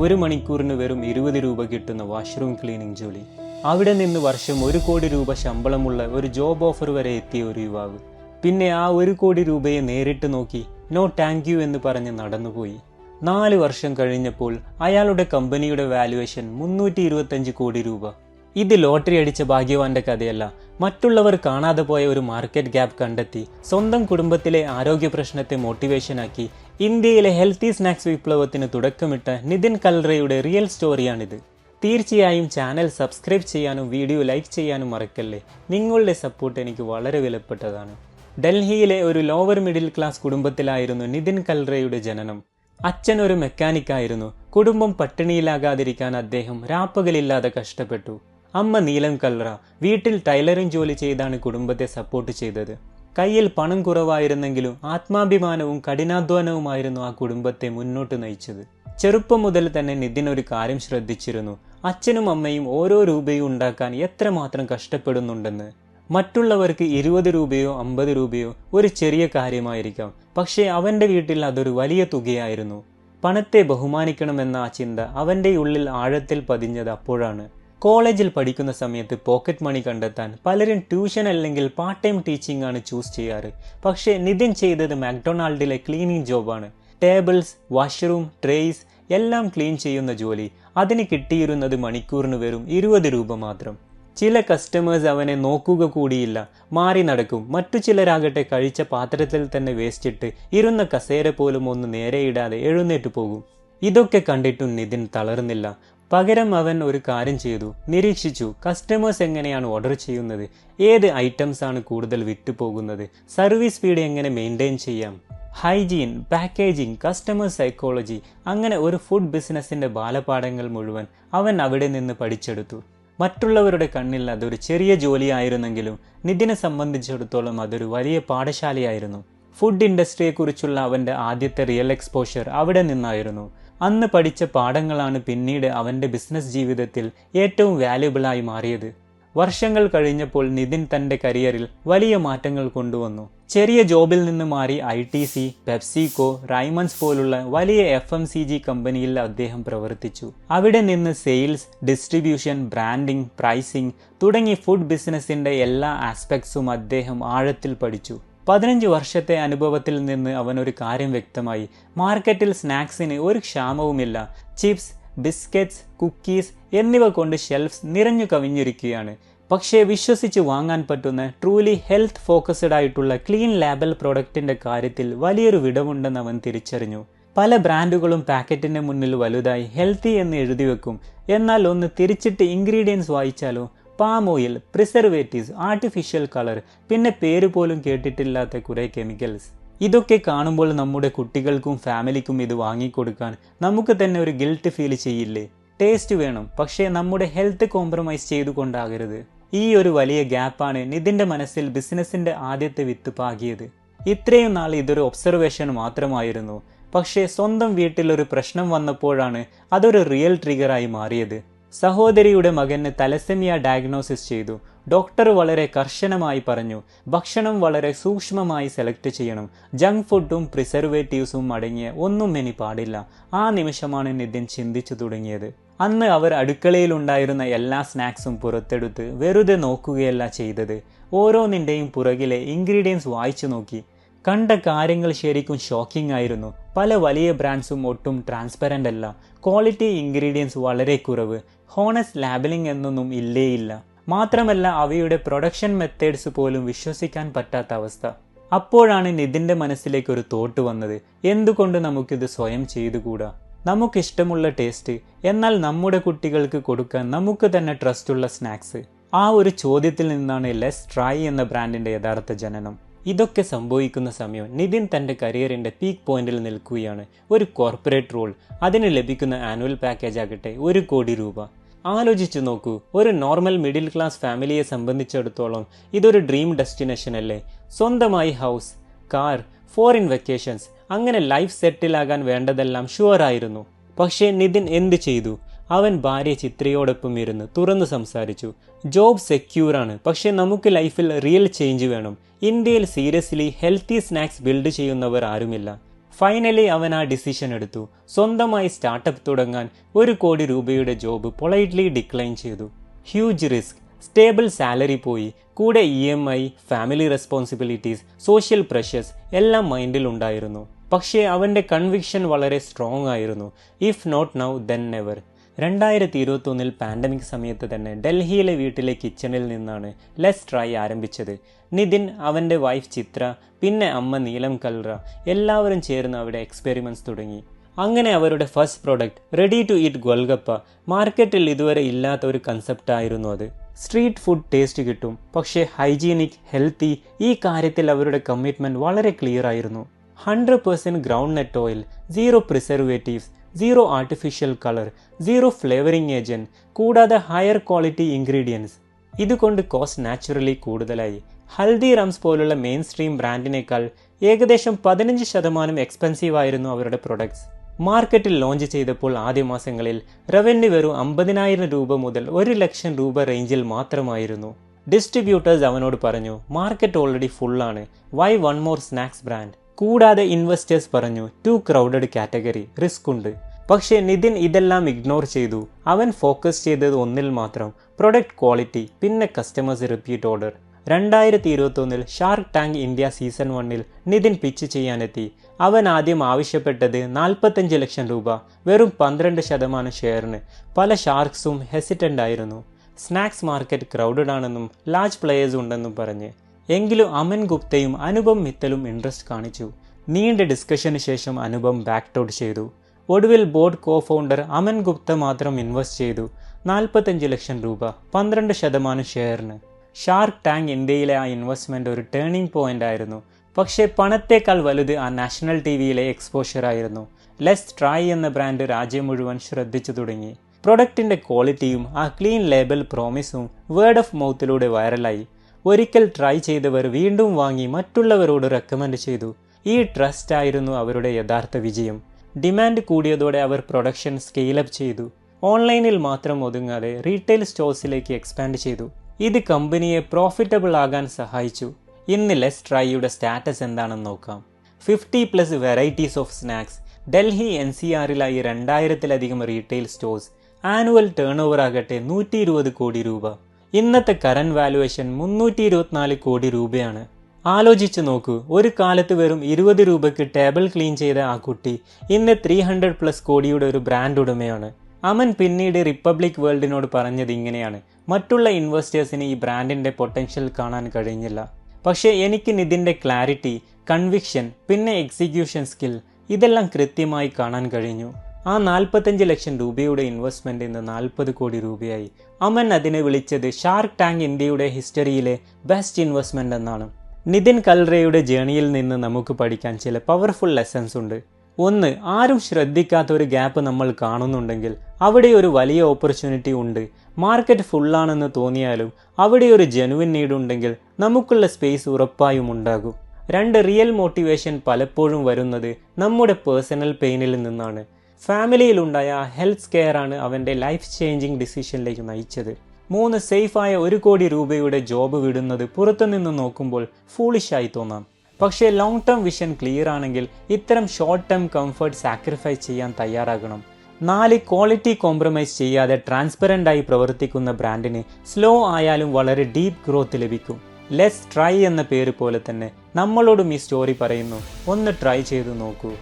ഒരു മണിക്കൂറിന് വെറും ഇരുപത് രൂപ കിട്ടുന്ന വാഷ്റൂം ക്ലീനിങ് ജോലി. അവിടെ നിന്ന് വർഷം ഒരു കോടി രൂപ ശമ്പളമുള്ള ഒരു ജോബ് ഓഫർ വരെ എത്തിയ ഒരു യുവാവ്. പിന്നെ ആ ഒരു കോടി രൂപയെ നേരിട്ട് നോക്കി നോ താങ്ക് യു എന്ന് പറഞ്ഞ് നടന്നുപോയി. നാല് വർഷം കഴിഞ്ഞപ്പോൾ അയാളുടെ കമ്പനിയുടെ വാല്യുവേഷൻ മുന്നൂറ്റി ഇരുപത്തഞ്ച് കോടി രൂപ. ഇത് ലോട്ടറി അടിച്ച ഭാഗ്യവാന്റെ കഥയല്ല. മറ്റുള്ളവർ കാണാതെ പോയ ഒരു മാർക്കറ്റ് ഗ്യാപ്പ് കണ്ടെത്തി സ്വന്തം കുടുംബത്തിലെ ആരോഗ്യ പ്രശ്നത്തെ മോട്ടിവേഷനാക്കി ഇന്ത്യയിലെ ഹെൽത്തി സ്നാക്സ് വിപ്ലവത്തിന് തുടക്കമിട്ട നിതിൻ കൽറയുടെ റിയൽ സ്റ്റോറിയാണിത്. തീർച്ചയായും ചാനൽ സബ്സ്ക്രൈബ് ചെയ്യാനും വീഡിയോ ലൈക്ക് ചെയ്യാനും മറക്കല്ലേ? നിങ്ങളുടെ സപ്പോർട്ട് എനിക്ക് വളരെ വിലപ്പെട്ടതാണ്. ഡൽഹിയിലെ ഒരു ലോവർ മിഡിൽ ക്ലാസ് കുടുംബത്തിലായിരുന്നു നിതിൻ കൽറയുടെ ജനനം. അച്ഛൻ ഒരു മെക്കാനിക്കായിരുന്നു കുടുംബം പട്ടിണിയിലാകാതിരിക്കാൻ അദ്ദേഹം രാപ്പകലില്ലാതെ കഷ്ടപ്പെട്ടു. അമ്മ നീലം കൽറ വീട്ടിൽ ടൈലറിംഗ് ജോലി ചെയ്താണ് കുടുംബത്തെ സപ്പോർട്ട് ചെയ്തത്. കയ്യിൽ പണം കുറവായിരുന്നെങ്കിലും ആത്മാഭിമാനവും കഠിനാധ്വാനവുമായിരുന്നു ആ കുടുംബത്തെ മുന്നോട്ട് നയിച്ചത്. ചെറുപ്പം മുതൽ തന്നെ നിതിൻ ഒരു കാര്യം ശ്രദ്ധിച്ചിരുന്നു. അച്ഛനും അമ്മയും ഓരോ രൂപയും ഉണ്ടാക്കാൻ എത്രമാത്രം കഷ്ടപ്പെടുന്നുണ്ടെന്ന്. മറ്റുള്ളവർക്ക് ഇരുപത് രൂപയോ അമ്പത് രൂപയോ ഒരു ചെറിയ കാര്യമായിരിക്കാം. പക്ഷേ അവന്റെ വീട്ടിൽ അതൊരു വലിയ തുകയായിരുന്നു. പണത്തെ ബഹുമാനിക്കണമെന്ന ആ ചിന്ത അവന്റെ ഉള്ളിൽ ആഴത്തിൽ പതിഞ്ഞത് അപ്പോഴാണ്. കോളേജിൽ പഠിക്കുന്ന സമയത്ത് പോക്കറ്റ് മണി കണ്ടെത്താൻ പലരും ട്യൂഷൻ അല്ലെങ്കിൽ പാർട്ട് ടൈം ടീച്ചിങ് ആണ് ചൂസ് ചെയ്യാറ്. പക്ഷേ നിതിൻ ചെയ്തത് മാക്ഡൊണാൾഡിലെ ക്ലീനിങ് ജോബാണ് ടേബിൾസ് വാഷ്റൂം ട്രേസ് എല്ലാം ക്ലീൻ ചെയ്യുന്ന ജോലി. അതിന് കിട്ടിയിരുന്നത് മണിക്കൂറിന് വെറും ഇരുപത് രൂപ മാത്രം. ചില കസ്റ്റമേഴ്സ് അവനെ നോക്കുക കൂടിയില്ല. മാറി നടക്കും. മറ്റു ചിലരാകട്ടെ കഴിച്ച പാത്രത്തിൽ തന്നെ വേസ്റ്റിട്ട് ഇരുന്ന കസേര പോലും ഒന്ന് നേരെയിടാതെ എഴുന്നേറ്റ് പോകും. ഇതൊക്കെ കണ്ടിട്ടും നിതിൻ തളർന്നില്ല. പകരം അവൻ ഒരു കാര്യം ചെയ്തു. നിരീക്ഷിച്ചു കസ്റ്റമേഴ്സ് എങ്ങനെയാണ് ഓർഡർ ചെയ്യുന്നത്? ഏത് ഐറ്റംസ് ആണ് കൂടുതൽ വിട്ടുപോകുന്നത് സർവീസ് സ്പീഡ് എങ്ങനെ മെയിന്റെയിൻ ചെയ്യാം? ഹൈജീൻ പാക്കേജിംഗ് കസ്റ്റമർ സൈക്കോളജി അങ്ങനെ ഒരു ഫുഡ് ബിസിനസ്സിന്റെ ബാലപാഠങ്ങൾ മുഴുവൻ അവൻ അവിടെ നിന്ന് പഠിച്ചെടുത്തു. മറ്റുള്ളവരുടെ കണ്ണിൽ അതൊരു ചെറിയ ജോലിയായിരുന്നെങ്കിലും നിതിനെ സംബന്ധിച്ചിടത്തോളം അതൊരു വലിയ പാഠശാലയായിരുന്നു. ഫുഡ് ഇൻഡസ്ട്രിയെക്കുറിച്ചുള്ള അവന്റെ ആദ്യത്തെ റിയൽ എക്സ്പോഷർ അവിടെ നിന്നായിരുന്നു. അന്ന് പഠിച്ച പാഠങ്ങളാണ് പിന്നീട് അവന്റെ ബിസിനസ് ജീവിതത്തിൽ ഏറ്റവും വാല്യുബിളായി മാറിയത്. വർഷങ്ങൾ കഴിഞ്ഞപ്പോൾ നിതിൻ തന്റെ കരിയറിൽ വലിയ മാറ്റങ്ങൾ കൊണ്ടുവന്നു. ചെറിയ ജോബിൽ നിന്ന് മാറി I T C PepsiCo Raymonds പോലുള്ള വലിയ എഫ് എം സി ജി കമ്പനിയിൽ അദ്ദേഹം പ്രവർത്തിച്ചു. അവിടെ നിന്ന് സെയിൽസ് ഡിസ്ട്രിബ്യൂഷൻ ബ്രാൻഡിംഗ് പ്രൈസിംഗ് തുടങ്ങി ഫുഡ് ബിസിനസിന്റെ എല്ലാ ആസ്പെക്ട്സും അദ്ദേഹം ആഴത്തിൽ പഠിച്ചു. പതിനഞ്ച് വർഷത്തെ അനുഭവത്തിൽ നിന്ന് അവൻ ഒരു കാര്യം വ്യക്തമായി. മാർക്കറ്റിൽ സ്നാക്സിന് ഒരു ക്ഷാമവുമില്ല. ചിപ്സ് ബിസ്ക്കറ്റ്സ് കുക്കീസ് എന്നിവ കൊണ്ട് ഷെൽഫ്സ് നിറഞ്ഞു കവിഞ്ഞിരിക്കുകയാണ്. പക്ഷേ വിശ്വസിച്ച് വാങ്ങാൻ പറ്റുന്ന ട്രൂലി ഹെൽത്ത് ഫോക്കസ്ഡ് ആയിട്ടുള്ള ക്ലീൻ ലാബൽ പ്രൊഡക്റ്റിന്റെ കാര്യത്തിൽ വലിയൊരു വിടവുണ്ടെന്ന് അവൻ തിരിച്ചറിഞ്ഞു. പല ബ്രാൻഡുകളും പാക്കറ്റിന്റെ മുന്നിൽ വലുതായി ഹെൽത്തി എന്ന് എഴുതി വെക്കും. എന്നാൽ ഒന്ന് തിരിച്ചിട്ട് ingredients വായിച്ചാലോ? Palm oil preservatives artificial colour പിന്നെ പേര് പോലും കേട്ടിട്ടില്ലാത്ത കുറെ കെമിക്കൽസ് ഇതൊക്കെ കാണുമ്പോൾ നമ്മുടെ കുട്ടികൾക്കും ഫാമിലിക്കും ഇത് വാങ്ങിക്കൊടുക്കാൻ നമുക്ക് തന്നെ ഒരു ഗിൽട്ട് ഫീൽ ചെയ്യില്ലേ? ടേസ്റ്റ് വേണം പക്ഷേ നമ്മുടെ ഹെൽത്ത് കോംപ്രമൈസ് ചെയ്തുകൊണ്ടാകരുത്. ഈ ഒരു വലിയ ഗ്യാപ്പാണ് നിതിന്റെ മനസ്സിൽ ബിസിനസ്സിന്റെ ആദ്യത്തെ വിത്ത് പാകിയത്. ഇത്രയും നാൾ ഇതൊരു ഒബ്സർവേഷൻ മാത്രമായിരുന്നു. പക്ഷേ സ്വന്തം വീട്ടിലൊരു പ്രശ്നം വന്നപ്പോഴാണ് അതൊരു റിയൽ ട്രിഗറായി മാറിയത്. സഹോദരിയുടെ മകന് തലസെമിയ ഡയഗ്നോസിസ് ചെയ്തു. ഡോക്ടർ വളരെ കർശനമായി പറഞ്ഞു ഭക്ഷണം വളരെ സൂക്ഷ്മമായി സെലക്ട് ചെയ്യണം. ജങ്ക് ഫുഡും പ്രിസർവേറ്റീവ്സും അടങ്ങിയ ഒന്നും ഇനി പാടില്ല. ആ നിമിഷമാണ് നിതിൻ ചിന്തിച്ചു തുടങ്ങിയത്. അന്ന് അവർ അടുക്കളയിലുണ്ടായിരുന്ന എല്ലാ സ്നാക്സും പുറത്തെടുത്ത് വെറുതെ നോക്കുകയല്ല ചെയ്തത്. ഓരോന്നിന്റെയും പുറകിലെ ഇൻഗ്രീഡിയൻസ് വായിച്ചു നോക്കി. കണ്ട കാര്യങ്ങൾ ശരിക്കും ഷോക്കിംഗ് ആയിരുന്നു. പല വലിയ ബ്രാൻഡ്സും ഒട്ടും ട്രാൻസ്പെറന്റ് അല്ല. ക്വാളിറ്റി ഇൻഗ്രീഡിയൻസ് വളരെ കുറവ്. ഹോണസ് ലാബലിംഗ് എന്നൊന്നും ഇല്ലേയില്ല. മാത്രമല്ല അവയുടെ പ്രൊഡക്ഷൻ മെത്തേഡ്സ് പോലും വിശ്വസിക്കാൻ പറ്റാത്ത അവസ്ഥ. അപ്പോഴാണ് നിതിന്റെ മനസ്സിലേക്ക് ഒരു തോട്ട് വന്നത്. എന്തുകൊണ്ട് നമുക്കിത് സ്വയം ചെയ്തുകൂടാ? നമുക്കിഷ്ടമുള്ള ടേസ്റ്റ് എന്നാൽ നമ്മുടെ കുട്ടികൾക്ക് കൊടുക്കാൻ നമുക്ക് തന്നെ ട്രസ്റ്റുള്ള സ്നാക്സ് ആ ഒരു ചോദ്യത്തിൽ നിന്നാണ് ലെസ് ട്രൈ എന്ന ബ്രാൻഡിന്റെ യഥാർത്ഥ ജനനം. ഇതൊക്കെ സംഭവിക്കുന്ന സമയം നിതിൻ തന്റെ കരിയറിന്റെ പീക്ക് പോയിന്റിൽ നിൽക്കുകയാണ്. ഒരു കോർപ്പറേറ്റ് റോൾ അതിന് ലഭിക്കുന്ന ആനുവൽ പാക്കേജ് ആകട്ടെ ഒരു കോടി രൂപ. ആലോചിച്ചു നോക്കൂ. ഒരു നോർമൽ മിഡിൽ ക്ലാസ് ഫാമിലിയെ സംബന്ധിച്ചിടത്തോളം ഇതൊരു ഡ്രീം ഡെസ്റ്റിനേഷൻ അല്ലേ? സ്വന്തമായി ഹൗസ് കാർ ഫോറിൻ വെക്കേഷൻസ് അങ്ങനെ ലൈഫ് സെറ്റിലാകാൻ വേണ്ടതെല്ലാം ഷുവർ ആയിരുന്നു. പക്ഷേ നിതിൻ എന്ത് ചെയ്തു? അവൻ ഭാര്യ ചിത്രയോടൊപ്പം ഇരുന്ന് തുറന്നു സംസാരിച്ചു. ജോബ് സെക്യൂറാണ് പക്ഷേ നമുക്ക് ലൈഫിൽ റിയൽ ചേഞ്ച് വേണം. ഇന്ത്യയിൽ സീരിയസ്ലി ഹെൽത്തി സ്നാക്സ് ബിൽഡ് ചെയ്യുന്നവർ ആരുമില്ല. ഫൈനലി അവൻ ആ ഡിസിഷൻ എടുത്തു. സ്വന്തമായി സ്റ്റാർട്ടപ്പ് തുടങ്ങാൻ ഒരു കോടി രൂപയുടെ ജോബ് പൊളൈറ്റ്ലി ഡിക്ലൈൻ ചെയ്തു. ഹ്യൂജ് റിസ്ക് സ്റ്റേബിൾ സാലറി പോയി. കൂടെ E M I family responsibilities social pressures എല്ലാം മൈൻഡിൽ ഉണ്ടായിരുന്നു. പക്ഷേ അവന്റെ കൺവിക്ഷൻ വളരെ സ്ട്രോങ് ആയിരുന്നു. If not now then never രണ്ടായിരത്തി ഇരുപത്തൊന്നിൽ പാൻഡമിക് സമയത്ത് തന്നെ ഡൽഹിയിലെ വീട്ടിലെ കിച്ചണിൽ നിന്നാണ് ലെസ് ട്രൈ ആരംഭിച്ചത്. നിതിൻ അവന്റെ വൈഫ് ചിത്ര പിന്നെ അമ്മ നീലം കൽറ എല്ലാവരും ചേർന്ന് അവിടെ എക്സ്പെരിമെന്റ്സ് തുടങ്ങി. അങ്ങനെ അവരുടെ first product ready to eat golgappa മാർക്കറ്റിൽ ഇതുവരെ ഇല്ലാത്ത ഒരു കൺസെപ്റ്റ് ആയിരുന്നു അത്. സ്ട്രീറ്റ് ഫുഡ് ടേസ്റ്റ് കിട്ടും പക്ഷേ ഹൈജീനിക് ഹെൽത്തി ഈ കാര്യത്തിൽ അവരുടെ കമ്മിറ്റ്മെന്റ് വളരെ ക്ലിയർ ആയിരുന്നു. Hundred percent groundnut oil zero preservatives zero artificial colour zero flavouring agent കൂടാതെ ഹയർ ക്വാളിറ്റി ഇൻഗ്രീഡിയൻസ് ഇതുകൊണ്ട് കോസ്റ്റ് നാച്ചുറലി കൂടുതലായി. ഹൽദി റംസ് പോലുള്ള മെയിൻ സ്ട്രീം ബ്രാൻഡിനേക്കാൾ ഏകദേശം പതിനഞ്ച് ശതമാനം എക്സ്പെൻസീവ് ആയിരുന്നു അവരുടെ പ്രൊഡക്ട്സ് മാർക്കറ്റിൽ ലോഞ്ച് ചെയ്തപ്പോൾ ആദ്യ മാസങ്ങളിൽ റവന്യൂ വെറും അമ്പതിനായിരം രൂപ മുതൽ ഒരു ലക്ഷം രൂപ റേഞ്ചിൽ മാത്രമായിരുന്നു. ഡിസ്ട്രിബ്യൂട്ടേഴ്സ് അവനോട് പറഞ്ഞു മാർക്കറ്റ് ഓൾറെഡി ഫുള്ളാണ് why one more snacks brand കൂടാതെ ഇൻവെസ്റ്റേഴ്സ് പറഞ്ഞു ടു ക്രൗഡഡ് കാറ്റഗറി റിസ്ക് ഉണ്ട്. പക്ഷേ നിതിൻ ഇതെല്ലാം ഇഗ്നോർ ചെയ്തു. അവൻ ഫോക്കസ് ചെയ്തത് ഒന്നിൽ മാത്രം. പ്രൊഡക്റ്റ് ക്വാളിറ്റി പിന്നെ കസ്റ്റമേഴ്സ് റിപ്പീറ്റ് ഓർഡർ രണ്ടായിരത്തി ഇരുപത്തൊന്നിൽ ഷാർക്ക് ടാങ്ക് ഇന്ത്യ സീസൺ വണ്ണിൽ നിതിൻ പിച്ച് ചെയ്യാനെത്തി. അവൻ ആദ്യം ആവശ്യപ്പെട്ടത് നാൽപ്പത്തഞ്ച് ലക്ഷം രൂപ വെറും പന്ത്രണ്ട് ശതമാനം ഷെയറിന്. പല ഷാർക്സും ഹെസിറ്റന്റ് ആയിരുന്നു. സ്നാക്സ് മാർക്കറ്റ് ക്രൗഡഡ് ആണെന്നും ലാർജ് പ്ലെയേഴ്സ് ഉണ്ടെന്നും പറഞ്ഞ്. എങ്കിലും അമൻ ഗുപ്തയും അനുപം മിത്തലും ഇൻട്രസ്റ്റ് കാണിച്ചു. നീണ്ട ഡിസ്കഷന് ശേഷം അനുപം ബാക്ക് ഔട്ട് ചെയ്തു. ഒടുവിൽ board co founder Aman Gupta മാത്രം ഇൻവെസ്റ്റ് ചെയ്തു. നാൽപ്പത്തഞ്ച് ലക്ഷം രൂപ പന്ത്രണ്ട് ശതമാനം ഷെയറിന്. ഷാർക്ക് ടാങ്ക് ഇന്ത്യയിലെ ആ ഇൻവെസ്റ്റ്മെന്റ് ഒരു ടേണിംഗ് പോയിന്റ് ആയിരുന്നു. പക്ഷേ പണത്തേക്കാൾ വലുത് ആ നാഷണൽ ടി വിയിലെ എക്സ്പോഷർ ആയിരുന്നു. ലെസ് ട്രൈ എന്ന ബ്രാൻഡ് രാജ്യം മുഴുവൻ ശ്രദ്ധിച്ചു തുടങ്ങി. പ്രൊഡക്റ്റിന്റെ ക്വാളിറ്റിയും ആ ക്ലീൻ ലേബൽ പ്രോമിസും വേർഡ് ഓഫ് മൗത്തിലൂടെ വൈറലായി ഒരിക്കൽ ട്രൈ ചെയ്തവർ വീണ്ടും വാങ്ങി മറ്റുള്ളവരോട് റെക്കമെൻഡ് ചെയ്തു. ഈ ട്രസ്റ്റ് ആയിരുന്നു അവരുടെ യഥാർത്ഥ വിജയം. ഡിമാൻഡ് കൂടിയതോടെ അവർ പ്രൊഡക്ഷൻ സ്കെയിലപ്പ് ചെയ്തു. ഓൺലൈനിൽ മാത്രം ഒതുങ്ങാതെ റീറ്റെയിൽ സ്റ്റോഴ്സിലേക്ക് എക്സ്പാൻഡ് ചെയ്തു. ഇത് കമ്പനിയെ പ്രോഫിറ്റബിൾ ആകാൻ സഹായിച്ചു. ഇന്ന് ലെസ് ട്രൈയുടെ സ്റ്റാറ്റസ് എന്താണെന്ന് നോക്കാം. Fifty plus varieties of snacks. Delhi N C ആറിലായി രണ്ടായിരത്തിലധികം retail stores. Annual turnover ആകട്ടെ നൂറ്റി ഇരുപത് കോടി രൂപ. ഇന്നത്തെ കറന്റ് വാലുവേഷൻ മുന്നൂറ്റി ഇരുപത്തിനാല് കോടി രൂപയാണ്. ആലോചിച്ച് നോക്കൂ. ഒരു കാലത്ത് വെറും ഇരുപത് രൂപയ്ക്ക് ടേബിൾ ക്ലീൻ ചെയ്ത ആ കുട്ടി ഇന്ന് ത്രീ ഹൺഡ്രഡ് പ്ലസ് കോടിയുടെ ഒരു ബ്രാൻഡ് ഉടമയാണ്. അമൻ പിന്നീട് റിപ്പബ്ലിക് വേൾഡിനോട് പറഞ്ഞത് ഇങ്ങനെയാണ്. മറ്റുള്ള ഇൻവെസ്റ്റേഴ്സിന് ഈ ബ്രാൻഡിന്റെ പൊട്ടൻഷ്യൽ കാണാൻ കഴിഞ്ഞില്ല. പക്ഷേ എനിക്ക് നിതിന്റെ ക്ലാരിറ്റി കൺവിക്ഷൻ പിന്നെ എക്സിക്യൂഷൻ സ്കിൽ ഇതെല്ലാം കൃത്യമായി കാണാൻ കഴിഞ്ഞു. ആ നാൽപ്പത്തഞ്ച് ലക്ഷം രൂപയുടെ ഇൻവെസ്റ്റ്മെന്റ് ഇന്ന് നാൽപ്പത് കോടി രൂപയായി. അമൻ അതിനെ വിളിച്ചത് ഷാർക്ക് ടാങ്ക് ഇന്ത്യയുടെ ഹിസ്റ്ററിയിലെ ബെസ്റ്റ് ഇൻവെസ്റ്റ്മെന്റ് എന്നാണ്. നിതിൻ കൽറയുടെ ജേണിയിൽ നിന്ന് നമുക്ക് പഠിക്കാൻ ചില പവർഫുൾ ലെസൺസ് ഉണ്ട്. ഒന്ന് ആരും ശ്രദ്ധിക്കാത്ത ഒരു ഗ്യാപ്പ് നമ്മൾ കാണുന്നുണ്ടെങ്കിൽ അവിടെ ഒരു വലിയ ഓപ്പർച്യൂണിറ്റി ഉണ്ട്. മാർക്കറ്റ് ഫുള്ളാണെന്ന് തോന്നിയാലും അവിടെ ഒരു ജെനുവിൻ നീഡ് ഉണ്ടെങ്കിൽ നമുക്കുള്ള സ്പേസ് ഉറപ്പായും ഉണ്ടാകും. രണ്ട് റിയൽ മോട്ടിവേഷൻ പലപ്പോഴും വരുന്നത് നമ്മുടെ പേഴ്സണൽ പെയിനിൽ നിന്നാണ്. ഫാമിലിയിലുണ്ടായ ഹെൽത്ത് കെയർ ആണ് അവന്റെ ലൈഫ് ചേഞ്ചിങ് ഡിസിഷനിലേക്ക് നയിച്ചത്. മൂന്ന് സേഫായ ഒരു കോടി രൂപയുടെ ജോബ് വിടുന്നത് പുറത്തുനിന്ന് നോക്കുമ്പോൾ ഫൂളിഷായി തോന്നാം. പക്ഷേ ലോങ് ടേം വിഷൻ ക്ലിയർ ആണെങ്കിൽ ഇത്തരം ഷോർട്ട് ടേം കംഫർട്ട് സാക്രിഫൈസ് ചെയ്യാൻ തയ്യാറാകണം. നാല് ക്വാളിറ്റി കോംപ്രമൈസ് ചെയ്യാതെ ട്രാൻസ്പെറന്റ് ആയി പ്രവർത്തിക്കുന്ന ബ്രാൻഡിന് സ്ലോ ആയാലും വളരെ ഡീപ്പ് ഗ്രോത്ത് ലഭിക്കും. ലെസ് ട്രൈ എന്ന പേര് പോലെ തന്നെ നമ്മളോടും ഈ സ്റ്റോറി പറയുന്നു. ഒന്ന് ട്രൈ ചെയ്തു നോക്കൂ.